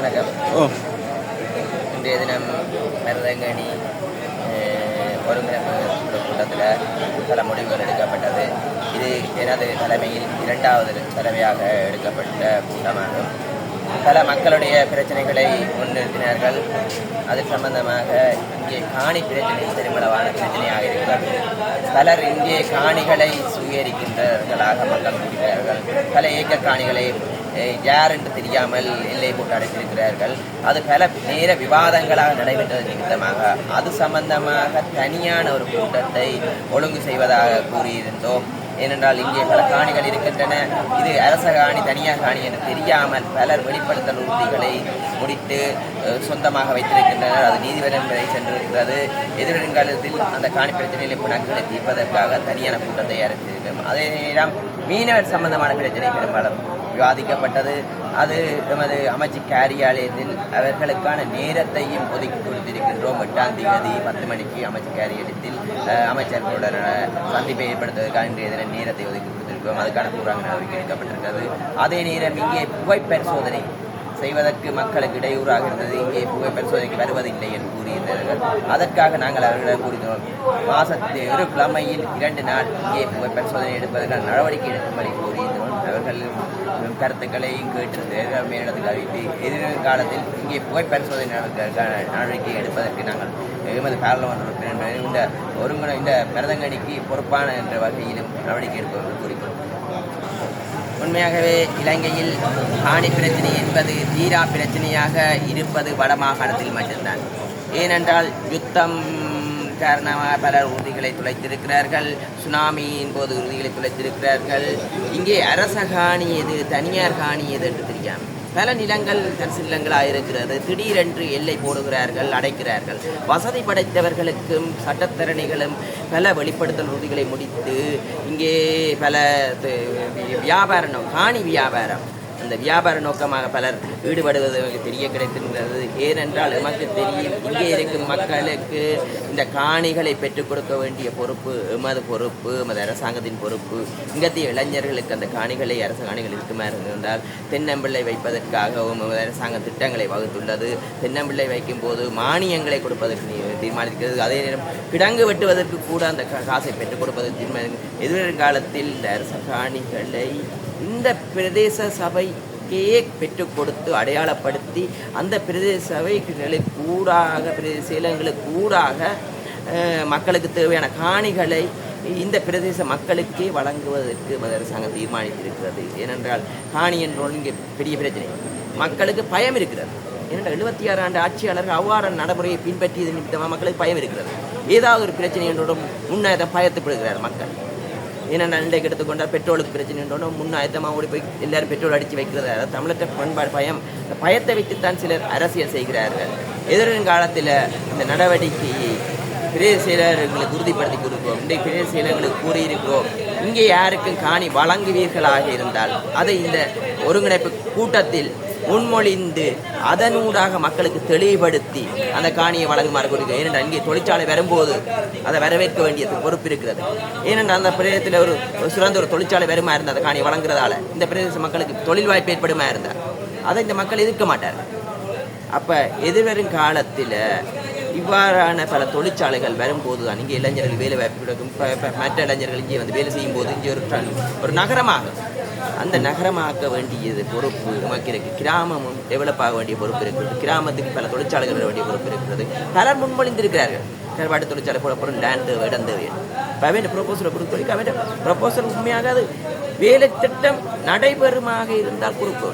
வணக்கம். ஓ. இன்றைய தினம் மருதங்கனி அஹ், ஒருங்கிணைப்பு கூட்டத்தில் பல முடிவுகள் எடுக்கப்பட்டது. இது எனது தலைமையில் இரண்டாவது தலைமையாக எடுக்கப்பட்ட கூட்டமாகும். பல மக்களுடைய பிரச்சனைகளை முன்னிறுத்தினார்கள். அது சம்பந்தமாக இங்கே காணி பிரச்சனை பெருமளவான பிரச்சனையாக இருக்கிறது. பலர் இங்கே காணிகளை சுயரிக்கின்றவர்களாக மக்கள் கூறுகிறார்கள் பல ஏக்கர் காணிகளை யார் என்று தெரியாமல் எல்லை போட்டு அடைத்திருக்கிறார்கள் அது பல நேர விவாதங்களாக நடைபெற்றது நிமித்தமாக. அது சம்பந்தமாக தனியான ஒரு கூட்டத்தை ஒழுங்கு செய்வதாக கூறியிருந்தோம். ஏனென்றால் இங்கே பல காணிகள் இருக்கின்றன. இது அரச காணி தனியார் காணி என்று தெரியாமல் பலர் வெளிப்படுத்தல் உறுதிகளை முடித்து சொந்தமாக வைத்திருக்கின்றனர். அது நீதிமன்றம் வரை சென்றிருக்கிறது. எதிர்காலத்தில் அந்த காணி பிரச்சனைகளை பிணக்குகளை தீர்ப்பதற்காக தனியான கூட்டத்தை அறிவித்திருக்கிறோம் அதே நேரம் மீனவர் சம்பந்தமான பிரச்சனை பெரும்பாலும் விவாதிக்கப்பட்டது. அது எமது அமைச்சு காரியாலயத்தில் அவர்களுக்கான நேரத்தையும் ஒதுக்கி கொடுத்திருக்கின்றோம். எட்டாம் தேதி பத்து மணிக்கு அமைச்சு காரியாலயத்தில் அஹ், அமைச்சர்களுடன் சந்திப்பை ஏற்படுத்துவதற்கான இன்றைய தினம் நேரத்தை ஒதுக்கி கொடுத்திருக்கிறோம். அதுக்கான கூறாங்க நடவடிக்கை எடுக்கப்பட்டிருக்கிறது. அதே நேரம் இங்கே புகைப்பரிசோதனை செய்வதற்கு மக்களுக்கு இடையூறாக இருந்தது. இங்கே புகை பரிசோதனைக்கு வருவதில்லை என்று கூறியிருந்தார்கள். அதற்காக நாங்கள் அவர்களிடம் கூறினோம் மாசத்து ஒரு கிழமையில் இரண்டு நாள் இங்கே புகை பரிசோதனை எடுப்பதற்கான நடவடிக்கை எடுக்கும்படி கூறியிருந்தோம் அவர்கள் கருத்துக்களை கேட்டு மேலிடத்தில் அறிவித்து எதிர்காலத்தில் இங்கே புகை பரிசோதனை நடவடிக்கை எடுப்பதற்கு நாங்கள் எமது பாராளுமன்ற உறுப்பினர் இந்த ஒருங்கிணை இந்த பிரதங்கணிக்கு பொறுப்பான என்ற வகையிலும் நடவடிக்கை எடுப்பவர்கள் கூறிக்கிறோம் உண்மையாகவே இலங்கையில் காணி பிரச்சனை என்பது தீரா பிரச்சனையாக இருப்பது வடமாகாணத்தில் மட்டும்தான். ஏனென்றால் யுத்தம் காரணமாக பலர் உறுதிகளை துளைத்திருக்கிறார்கள். சுனாமியின் போது உறுதிகளை துளைத்திருக்கிறார்கள். இங்கே அரச காணி எது தனியார் காணி எது என்று தெரியாமல் பல நிலங்கள் தரிசு நிலங்களாக இருக்கிறது. திடீரென்று எல்லை போடுகிறார்கள் அடைக்கிறார்கள். வசதி படைத்தவர்களுக்கும் சட்டத்தரணிகளும் பல வெளிப்படுத்தல் உறுதிகளை முடித்து இங்கே பல வியாபாரம் காணி வியாபாரம் அந்த வியாபார நோக்கமாக பலர் ஈடுபடுவது தெரிய கிடைத்திருக்கிறது ஏனென்றால் எமக்கு தெரியும் இங்கே இருக்கும் மக்களுக்கு இந்த காணிகளை பெற்றுக் கொடுக்க வேண்டிய பொறுப்பு எமது பொறுப்பு எமது அரசாங்கத்தின் பொறுப்பு. இங்கத்திய இளைஞர்களுக்கு அந்த காணிகளை அரசு காணிகள் இருக்குமாறு இருந்தால் தென்னம்பிள்ளை வைப்பதற்காகவும் எமது அரசாங்கம் திட்டங்களை வகுத்துள்ளது. தென்னம்பிள்ளை வைக்கும் போது மானியங்களை கொடுப்பதற்கு தீர்மானிக்கிறது. அதே நேரம் கிடங்கு வெட்டுவதற்கு கூட அந்த காசை பெற்றுக் கொடுப்பதற்கு தீர்மானம் எதிர்காலத்தில் இந்த அரச காணிகளை இந்த பிரதேச சபை சபைக்கே பெற்றுக் கொடுத்து அடையாளப்படுத்தி அந்த பிரதேச சபைகளுக்கு கூடாக பிரதேச செயலங்களுக்கு கூடாக மக்களுக்கு தேவையான காணிகளை இந்த பிரதேச மக்களுக்கே வழங்குவதற்கு மத அரசாங்கம் தீர்மானித்திருக்கிறது. ஏனென்றால் காணி என்றோல் இங்கே பெரிய பிரச்சனை. மக்களுக்கு பயம் இருக்கிறது. ஏனென்றால் எழுபத்தி ஆறு ஆண்டு ஆட்சியாளர்கள் அவ்வாறு நடைமுறையை பின்பற்றியது நிமித்தமாக மக்களுக்கு பயம் இருக்கிறது. ஏதாவது ஒரு பிரச்சனை என்றோடும் முன்னேற பயத்துப்படுகிறார் மக்கள். ஏன்னா இன்றைக்கு எடுத்துக்கொண்டால் பெட்ரோலுக்கு பிரச்சனை உண்டோனோ முன்னாயத்தமாக ஓடி போய் எல்லாரும் பெட்ரோல் அடித்து வைக்கிறதா. தமிழற்ற பண்பாடு பயம். இந்த பயத்தை வைத்துத்தான் சிலர் அரசியல் செய்கிறார்கள். எதிர்காலத்தில் இந்த நடவடிக்கையை பிரதேச செயலர்களுக்கு உறுதிப்படுத்தி கொடுக்கிறோம் இன்றைய பிரதேச செயலர்களுக்கு கூறியிருக்கிறோம். இங்கே யாருக்கும் காணி வழங்குவீர்களாக இருந்தால் அதை இந்த ஒருங்கிணைப்பு கூட்டத்தில் முன்மொழிந்து அதனூடாக மக்களுக்கு தெளிவுபடுத்தி அந்த காணியை வழங்குமாறு கொடுக்க ஏனென்றால் இங்கே தொழிற்சாலை வரும்போது அதை வரவேற்க வேண்டியது பொறுப்பு இருக்கிறது ஏனென்றால் அந்த பிரதேசத்தில் ஒரு சிறந்த ஒரு தொழிற்சாலை வருமா இருந்தால் அந்த காணியை வழங்குறதால இந்த பிரதேச மக்களுக்கு தொழில் வாய்ப்பு ஏற்படுமா இருந்தால் அதை இந்த மக்கள் எதிர்க்க மாட்டார்கள் அப்போ எதிர்வரும் காலத்தில் இவ்வாறான பல தொழிற்சாலைகள் வரும்போது தான் இங்கே இளைஞர்கள் வேலை வாய்ப்பு கிடைக்கும். மற்ற இளைஞர்கள் இங்கே வந்து வேலை செய்யும் போது இங்கே ஒரு ஒரு நகரமாக அந்த நகரமாக்க வேண்டியது பொறுப்பு. நமக்கு இருக்கு. கிராமமும் டெவலப் ஆக வேண்டிய பொறுப்பு இருக்கிறது கிராமத்துக்கு பல தொழிற்சாலைகள் வர வேண்டிய பொறுப்பு இருக்கிறது. பலர் முன்மொழிந்திருக்கிறார்கள். கருவாட்டு தொழிற்சாலை போடப்படும் போகிறோம் லேண்ட் தேவை இடம் தேவை. இப்போ அவன் ப்ரொபோசலை கொடுக்க அவன் ப்ரொபோசல் உண்மையாக அது வேலை திட்டம் நடைபெறுமாக இருந்தால் கொடுக்க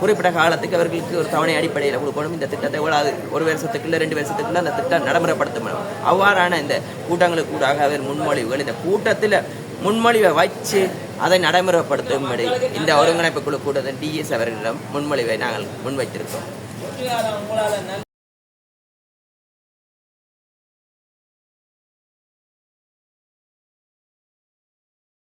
குறிப்பிட்ட காலத்துக்கு அவர்களுக்கு ஒரு தவணை அடிப்படையில் கொடுக்கணும். இந்த திட்டத்தை எவ்வளவு ஒரு வருஷத்துக்குள்ள ரெண்டு வருஷத்துக்குள்ள அந்த திட்டம் நடைமுறைப்படுத்தணும் அவ்வாறான இந்த கூட்டங்களுக்கு கூடாக அவர் முன்மொழிவுகள் இந்த கூட்டத்தில் முன்மொழிவை வச்சு அதை நடைமுறைப்படுத்தும்படி இந்த ஒருங்கிணைப்பு குழு கூட்டத்தில் டிஎஸ் அவர்களிடம் முன்மொழிவை நாங்கள் முன்வைத்திருக்கோம்